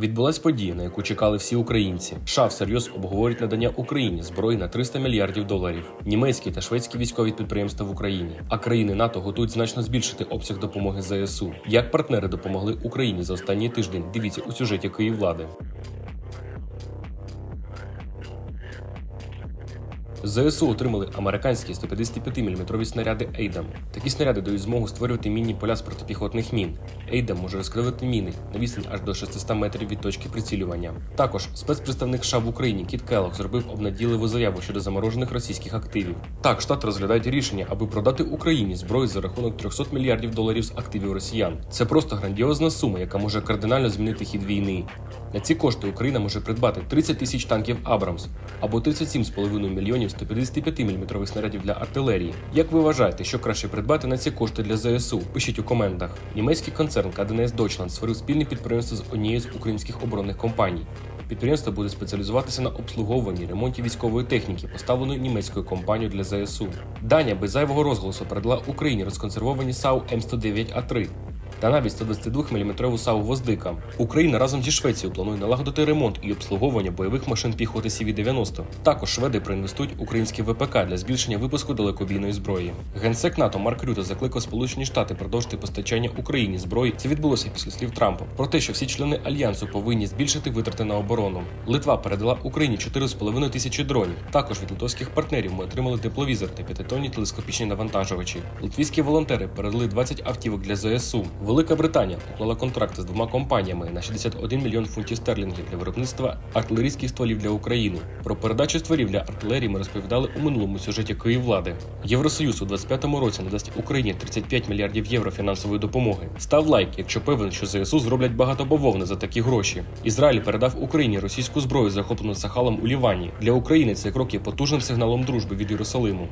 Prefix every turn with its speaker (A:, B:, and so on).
A: Відбулась подія, на яку чекали всі українці. США всерйоз обговорюють надання Україні зброї на 300 мільярдів доларів. Німецькі та шведські військові підприємства в Україні. А країни НАТО готують значно збільшити обсяг допомоги ЗСУ. Як партнери допомогли Україні за останній тиждень? Дивіться у сюжеті Київлади. ЗСУ отримали американські 155-мм снаряди Ейдам. Такі снаряди дають змогу створювати мінні поля з протипіхотних мін. Ейдам може розкривати міни на відстань аж до 600 метрів від точки прицілювання. Також спецпредставник США в Україні Кіт Келлог зробив обнадійливу заяву щодо заморожених російських активів. Так, штат розглядають рішення, аби продати Україні зброю за рахунок 300 мільярдів доларів з активів росіян. Це просто грандіозна сума, яка може кардинально змінити хід війни. На ці кошти Україна може придбати 30 тисяч танків Абрамс або 37,5 мільйонів 155-мм снарядів для артилерії. Як ви вважаєте, що краще придбати на ці кошти для ЗСУ? Пишіть у коментах. Німецький концерн КДНС Дочланд створив спільне підприємство з однією з українських оборонних компаній. Підприємство буде спеціалізуватися на обслуговуванні ремонті військової техніки, поставленої німецькою компанією для ЗСУ. Данія без зайвого розголосу передала Україні розконсервовані САУ М109А3 та навіть 122-мм САУ «Гвоздика». Україна разом зі Швецією планує налагодити ремонт і обслуговування бойових машин піхоти CV-90. Також шведи проінвестують українські ВПК для збільшення випуску далекобійної зброї. Генсек НАТО Марк Рюте закликав Сполучені Штати продовжити постачання Україні зброї. Це відбулося після слів Трампа про те, що всі члени альянсу повинні збільшити витрати на оборону. Литва передала Україні 4,5 тисячі дронів. Також від литовських партнерів ми отримали тепловізор та п'ятитонні телескопічні навантажувачі. Литвійські волонтери передали 20 автівок для ЗСУ. Велика Британія уклала контракти з двома компаніями на 61 мільйон фунтів стерлінгів для виробництва артилерійських стволів для України. Про передачу стволів для артилерії ми розповідали у минулому сюжеті Київлади. Євросоюз у 25-му році надасть Україні 35 мільярдів євро фінансової допомоги. Став лайк, якщо певен, що ЗСУ зроблять багато бавовни за такі гроші. Ізраїль передав Україні російську зброю, захоплену Сахалом у Лівані. Для України цей крок є потужним сигналом дружби від Єрусалиму.